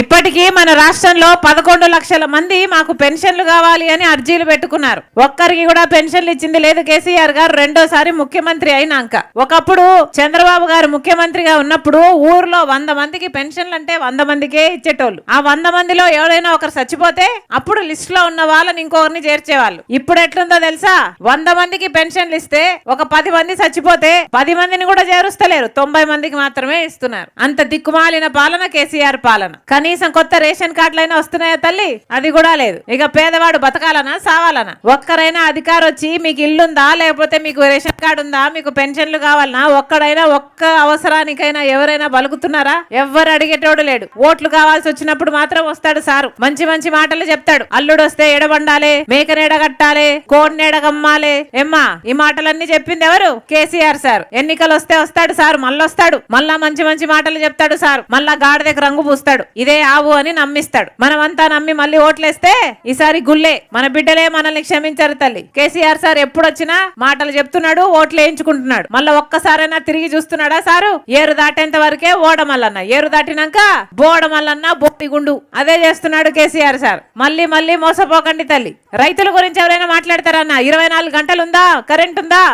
ఇప్పటికీ మన రాష్ట్రంలో పదకొండు లక్షల మంది మాకు పెన్షన్లు కావాలి అని అర్జీలు పెట్టుకున్నారు. ఒక్కరికి కూడా పెన్షన్లు ఇచ్చింది లేదు కేసీఆర్ గారు రెండోసారి ముఖ్యమంత్రి అయినాక. ఒకప్పుడు చంద్రబాబు గారు ముఖ్యమంత్రిగా ఉన్నప్పుడు ఊర్లో వంద మందికి పెన్షన్లు అంటే వంద మందికే ఇచ్చేటోళ్ళు. ఆ వంద మందిలో ఎవరైనా ఒకరు చచ్చిపోతే అప్పుడు లిస్ట్లో ఉన్న వాళ్ళని ఇంకొకరిని చేర్చేవాళ్ళు. ఇప్పుడు ఎట్లుందో తెలుసా? వంద మందికి పెన్షన్లు ఇస్తే ఒక పది మంది చచ్చిపోతే పది మందిని కూడా చేరుస్తలేరు. తొంభై మందికి మాత్రమే ఇస్తున్నారు. అంత దిక్కుమాలిన పాలన కేసీఆర్ పాలన. కనీసం కొత్త రేషన్ కార్డులైనా వస్తున్నాయా తల్లి? అది కూడా లేదు. ఇక పేదవాడు బతకాలనా సావాలనా? ఒక్కరైనా అధికారం వచ్చి మీకు ఇల్లుందా లేకపోతే మీకు రేషన్ కార్డు ఉందా మీకు పెన్షన్లు కావాలనా? ఒక్కడైనా ఒక్క అవసరానికైనా ఎవరైనా బలుకుతున్నారా ఎవ్వరు అడిగేటోడు లేడు. ఓట్లు కావాల్సి వచ్చినప్పుడు మాత్రం వస్తాడు సారు. మంచి మంచి మాటలు చెప్తాడు. అల్లుడు వస్తే ఎడబండాలే మేకనేడ కట్టాలే కోడినేడ గమ్మాలే ఎమ్మా ఈ మాటలన్నీ చెప్పింది ఎవరు? KCR sir. ఎన్నికలు వస్తే వస్తాడు సార్ మళ్ళొస్తాడు. మళ్ళా మంచి మంచి మాటలు చెప్తాడు సార్. మళ్ళా గాడిదకి రంగు పూస్తాడు. ఇదే ఆవు అని నమ్మిస్తాడు. మనమంతా నమ్మి మళ్ళీ ఓట్లేస్తే ఈసారి గుల్లే మన బిడ్డలే మనల్ని క్షమించారు తల్లి. కేసీఆర్ సార్ ఎప్పుడు వచ్చినా మాటలు చెప్తున్నాడు ఓట్లు వేయించుకుంటున్నాడు. మళ్ళీ ఒక్కసారైనా తిరిగి చూస్తున్నాడా సారు? ఏరు దాటేంత వరకే ఓడమల్లన్న. ఏరు దాటినాక బోడమల్లన్న బొప్పిగుండు అదే చేస్తున్నాడు కేసీఆర్ సార్. మళ్ళీ మళ్ళీ మోసపోకండి తల్లి. రైతుల గురించి ఎవరైనా మాట్లాడతారన్న? ఇరవై నాలుగు గంటలు ఉందా కరెంట్ ఉందా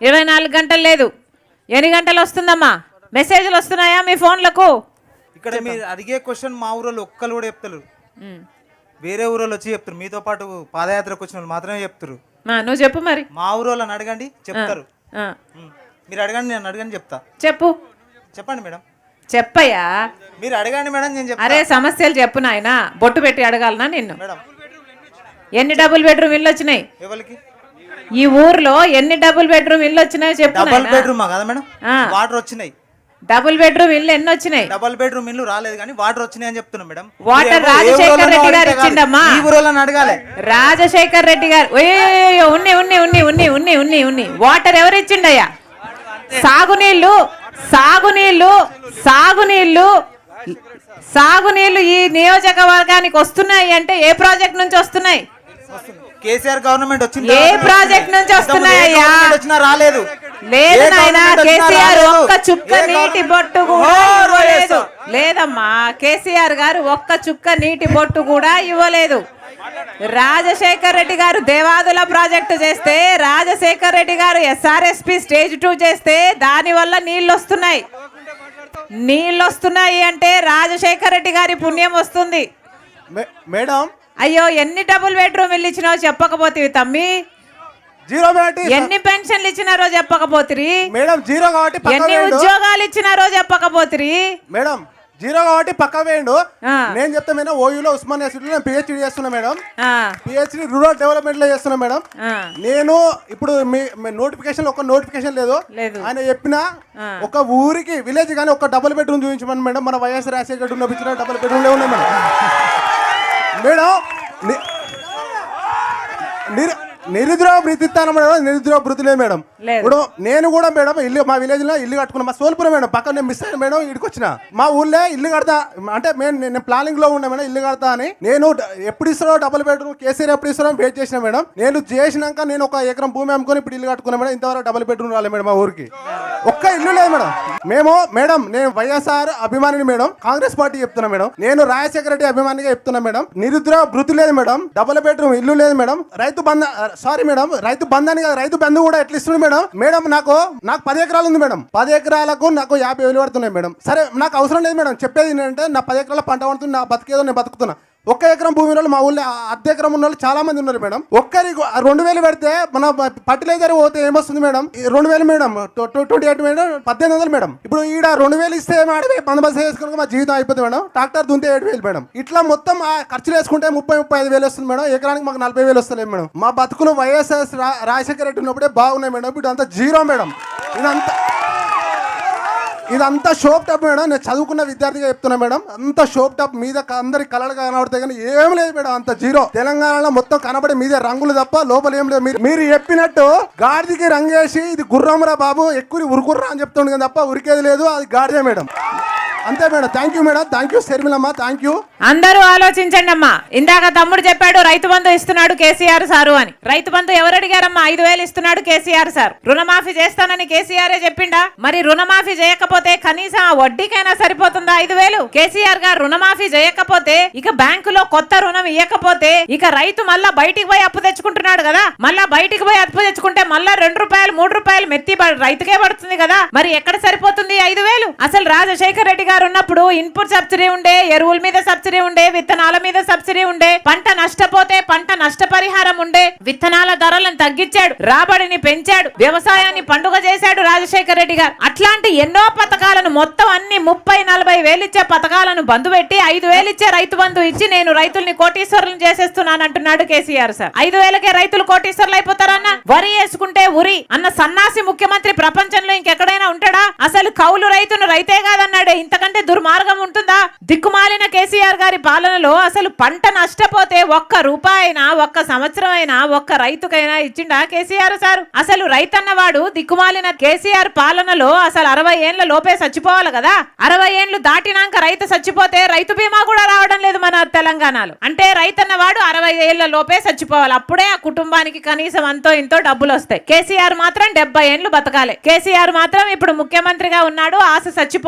ఇరవై నాలుగు గంటలు లేదు. ఎన్ని గంటలు వస్తుందమ్మా? మెసేజ్లు వస్తున్నాయా మీ ఫోన్లకు? ఇక్కడ మీరు అడిగే క్వశ్చన్ మా ఊరోళ్ళు ఒక్కరు కూడా చెప్తారు వేరే ఊరోళ్ళు వచ్చి చెప్తారు మీతో పాటు పాదయాత్రకు వచ్చిన వాళ్ళు మాత్రమే చెప్తారు నువ్వు చెప్పు మరి. మా ఊరోళ్ళని అడగండి చెప్తారు. మీరు అడగండి నేను అడగండి చెప్తా. చెప్పు. చెప్పండి మేడం. చెప్పయ్యా. మీరు అడగండి మేడం నేను అరే సమస్యలు చెప్పు నాయన. బొట్టు పెట్టి అడగాలనా నిన్ను? మేడం. ఎన్ని డబుల్ బెడ్రూమ్ ఇల్లు వచ్చినాయి? ఎవరికి? ఈ ఊర్లో ఎన్ని డబుల్ బెడ్రూమ్ ఇల్లు వచ్చినాయో చెప్పు డబల్. బెడ్రూమ్ కదా మేడం. వాటర్ వచ్చినాయి. డబుల్ బెడ్రూమ్ ఇల్లు ఎన్ని వచ్చినాయి? డబల్ బెడ్రూమ్ ఇల్లు రాలేదు కానీ వాటర్ వచ్చినాయి అని చెప్తున్నా మేడం. వాటర్ రాజశేఖర్ రెడ్డి గారు. ఇచ్చిండమ్మా. ఈ ఊరోళ్ళని అడగాలి. రాజశేఖర్ రెడ్డి గారు ఓయ్యో ఉన్ని ఉన్ని ఉన్ని ఉన్ని ఉన్ని ఉన్ని ఉన్ని. వాటర్ ఎవరు ఇచ్చిండయ్యా? సాగునీళ్ళు సాగునీళ్ళు సాగునీళ్ళు సాగునీళ్ళు ఈ నియోజకవర్గానికి వస్తున్నాయి అంటే ఏ ప్రాజెక్ట్ నుంచి వస్తున్నాయి? కేసీఆర్ గవర్నమెంట్ వచ్చింది? ఏ ప్రాజెక్ట్ నుంచి వచ్చినా రాలేదు. లేదు నాయనా కేసీఆర్. ఒక్క చుక్క నీటి బొట్టు కూడా ఇవ్వలేదు. లేదమ్మా కేసీఆర్ గారు ఒక్క చుక్క నీటి బొట్టు కూడా ఇవ్వలేదు. రాజశేఖర్ రెడ్డి గారు దేవాదుల ప్రాజెక్టు చేస్తే రాజశేఖర్ రెడ్డి గారు ఎస్ఆర్ఎస్పి స్టేజ్ టూ చేస్తే దాని వల్ల నీళ్ళు వస్తున్నాయి నీళ్ళు వస్తున్నాయి అంటే రాజశేఖర్ రెడ్డి గారి పుణ్యం వస్తుంది. మేడం? అయ్యో ఎన్ని డబుల్ బెడ్రూమ్ ఇల్లు ఇచ్చినావో చెప్పకపోతే తమ్మి. జీరో ఎన్ని పెన్షన్లు ఇచ్చినారో చెప్పకపోతిరి. మేడం జీరో కాబట్టి ఎన్ని ఉద్యోగాలు ఇచ్చినారో చెప్పకపోతిరి. మేడం జీరో కాబట్టి పక్క వేయండు. నేను చెప్తా మేడం ఓయూలో ఉస్మాన్ యూనివర్సిటీలో నేను పిహెచ్డి చేస్తున్నా మేడం. పిహెచ్డి రూరల్ డెవలప్మెంట్లో చేస్తున్నా మేడం. నేను ఇప్పుడు మీ నోటిఫికేషన్ ఒక నోటిఫికేషన్ లేదు. ఆయన చెప్పిన ఒక ఊరికి విలేజ్ కానీ ఒక డబుల్ బెడ్రూమ్ చూపించమని మేడం. మన వైఎస్ రాజశేఖర్ ఉన్నపించిన డబుల్ బెడ్రూమ్లో ఉన్నాయి మేడం. మేడం నిరుద్యోగ వృత్తి ఇస్తాను మేడం నిరుద్యోగ వృత్తి లేదు. మేడం. ఇప్పుడు నేను కూడా మేడం ఇల్లు మా విలేజ్లో ఇల్లు కట్టుకున్నా మా సోల్పురం మేడం. పక్కన నేను మిస్ అయ్యాను మేడం ఇక్కడికి వచ్చిన. మా ఊళ్ళో ఇల్లు కడతా. అంటే మేము నేను ప్లానింగ్లో ఉన్నా మేడం ఇల్లు కడతా అని. నేను ఎప్పుడు ఇస్తారో డబుల్ బెడ్రూమ్ కేసీఆర్ ఎప్పుడు ఇస్తారో వెయిట్ చేసిన మేడం. నేను చేసినాక నేను ఒక ఎకరం భూమి అమ్ముకొని ఇప్పుడు ఇల్లు కట్టుకున్నా మేడం. ఇంతవరకు డబుల్ బెడ్రూమ్ రాలేదు మేడం మా ఊరికి. ఒక్క ఇల్లు లేదు మేడం. మేము మేడం నేను వైఎస్ఆర్ అభిమానిని మేడం. కాంగ్రెస్ పార్టీ చెప్తున్నా మేడం. నేను రాజశేఖర రెడ్డి అభిమానిగా చెప్తున్నా మేడం. నిరుద్యోగ వృత్తి లేదు మేడం. డబుల్ బెడ్రూమ్ ఇల్లు లేదు మేడం. రైతు బంధ సారీ మేడం రైతు బంధాన్ని కాదు రైతు బంధు కూడా ఎట్లా ఇస్తుంది మేడం మేడం నాకు నాకు పది ఎకరాలు ఉంది మేడం పది ఎకరాలకు నాకు యాభై వేలు పడుతున్నాయి మేడం సరే నాకు అవసరం లేదు మేడం చెప్పేది ఏంటంటే నా పది ఎకరాల పంట పడుతుంది నా బతికేదో నేను బతుకుతున్నా. ఒక్క ఎకరం భూమి వాళ్ళు మా ఊళ్ళో అర్ధ ఎకరం ఉన్న వాళ్ళు చాలా మంది ఉన్నారు మేడం. ఒక్కరి రెండు వేలు పెడితే మన ఫర్టిలైజర్ పోతే ఏమొస్తుంది మేడం? ఈ రెండు వేలు మేడం ట్వంటీ ఎయిట్ మేడం పద్దెనిమిది వందలు మేడం. ఇప్పుడు ఈడ రెండు వేలు ఇస్తే మేడం బందోబస్తు చేసుకుని మా జీవితం అయిపోతుంది మేడం. ట్రాక్టర్ దుంతే ఏడు వేలు మేడం. ఇట్లా మొత్తం ఆ ఖర్చులు వేసుకుంటే ముప్పై ముప్పై ఐదు వేలు వస్తుంది మేడం. ఎకరానికి మాకు నలభై వేలు వస్తలేదు మేడం. మా బతుకులు వైఎస్ఆర్ రాజశేఖర రెడ్డి ఉన్నప్పుడే బాగున్నాయి మేడం. ఇప్పుడు అంతా జీరో మేడం. ఇదంతా ఇదంతా షోప్ టాప్ మేడం నేను చదువుకున్న విద్యార్థిగా చెప్తున్నా మేడం. అంత షోప్ టాప్ మీద అందరి కలలు కనబడతాయి కానీ ఏం లేదు మేడం అంత జీరో. తెలంగాణలో మొత్తం కనబడే మీదే రంగులు తప్ప లోపల ఏం లేదు. మీరు చెప్పినట్టు గాడిదికి రంగేసి ఇది గుర్రంరా బాబు ఎక్కువ ఉరుకుర్రా అని చెప్తుండే తప్ప ఉరికేది లేదు అది గాడిదే మేడం. అంతే madam. Thank you madam. Thank you శర్మిలమ్మ thank you అందరూ ఆలోచించండి అమ్మా. ఇందాక తమ్ముడు చెప్పాడు రైతు బంధు ఇస్తున్నాడు కేసీఆర్ సారు అని. రైతు బంధు ఎవరు అడిగారమ్మా? ఐదు వేలు ఇస్తున్నాడు కేసీఆర్ సార్. రుణమాఫీ చేస్తానని కేసీఆర్ చెప్పిండా? మరి రుణమాఫీ చేయకపోతే కనీసం ఆ వడ్డీకైనా సరిపోతుందా ఐదు వేలు? కేసీఆర్ గారు రుణమాఫీ చేయకపోతే ఇక బ్యాంకులో కొత్త రుణం ఇవ్వకపోతే ఇక రైతు మళ్ళా బయటికి పోయి అప్పు తెచ్చుకుంటున్నాడు కదా. మళ్ళా బయటికి పోయి అప్పు తెచ్చుకుంటే మళ్ళా రెండు రూపాయలు మూడు రూపాయలు మెత్తి రైతుకే పడుతుంది కదా. మరి ఎక్కడ సరిపోతుంది ఐదు వేలు? అసలు రాజశేఖర్ రెడ్డి గారు ఉన్నప్పుడు ఇన్పుట్ సబ్సిడీ ఉండే ఎరువుల మీద సబ్సిడీ ఉండే విత్తనాల మీద సబ్సిడీ ఉండే పంట నష్టపోతే పంట నష్టపరిహారం ఉండే విత్తనాల ధరలను తగ్గించాడు రాబడిని పెంచాడు వ్యవసాయాన్ని పండుగ చేశాడు రాజశేఖర రెడ్డి గారు. అట్లాంటి ఎన్నో పథకాలను మొత్తం అన్ని ముప్పై నలభై వేలు ఇచ్చే పథకాలను బంధు పెట్టి ఐదు వేలు ఇచ్చే రైతు బంధు ఇచ్చి నేను రైతుల్ని కోటీశ్వరులు చేసేస్తున్నాను అంటున్నాడు కేసీఆర్ సార్. ఐదు వేలకే రైతులు కోటీశ్వరులు అయిపోతారన్న వరి వేసుకుంటే ఉరి అన్న సన్నాసి ముఖ్యమంత్రి ప్రపంచంలో ఇంకెక్కడైనా ఉంటాడా? అసలు కౌలు రైతును రైతే కాదన్నాడే అంతకంటే దుర్మార్గం ఉంటుందా? దిక్కుమాలిన కేసీఆర్ గారి పాలనలో అసలు పంట నష్టపోతే ఒక్క రూపాయినా ఒక్క సంవత్సరం అయినా ఒక్క రైతుకైనా ఇచ్చిండా కేసీఆర్ సార్? అసలు రైతన్నవాడు దిక్కుమాలిన కేసీఆర్ పాలనలో అసలు అరవై ఏండ్ల లోపే చచ్చిపోవాలి కదా? అరవై ఏండ్లు దాటినాక రైతు చచ్చిపోతే రైతు బీమా కూడా రావడం లేదు మన తెలంగాణలో. అంటే రైతన్నవాడు అరవై ఏళ్ళ లోపే చచ్చిపోవాలి. అప్పుడే ఆ కుటుంబానికి కనీసం అంతో ఇంతో డబ్బులు వస్తాయి. కేసీఆర్ మాత్రం డెబ్బై ఏండ్లు బతకాలి. కేసీఆర్ మాత్రం ఇప్పుడు ముఖ్యమంత్రిగా ఉన్నాడు. ఆశ చచ్చిపో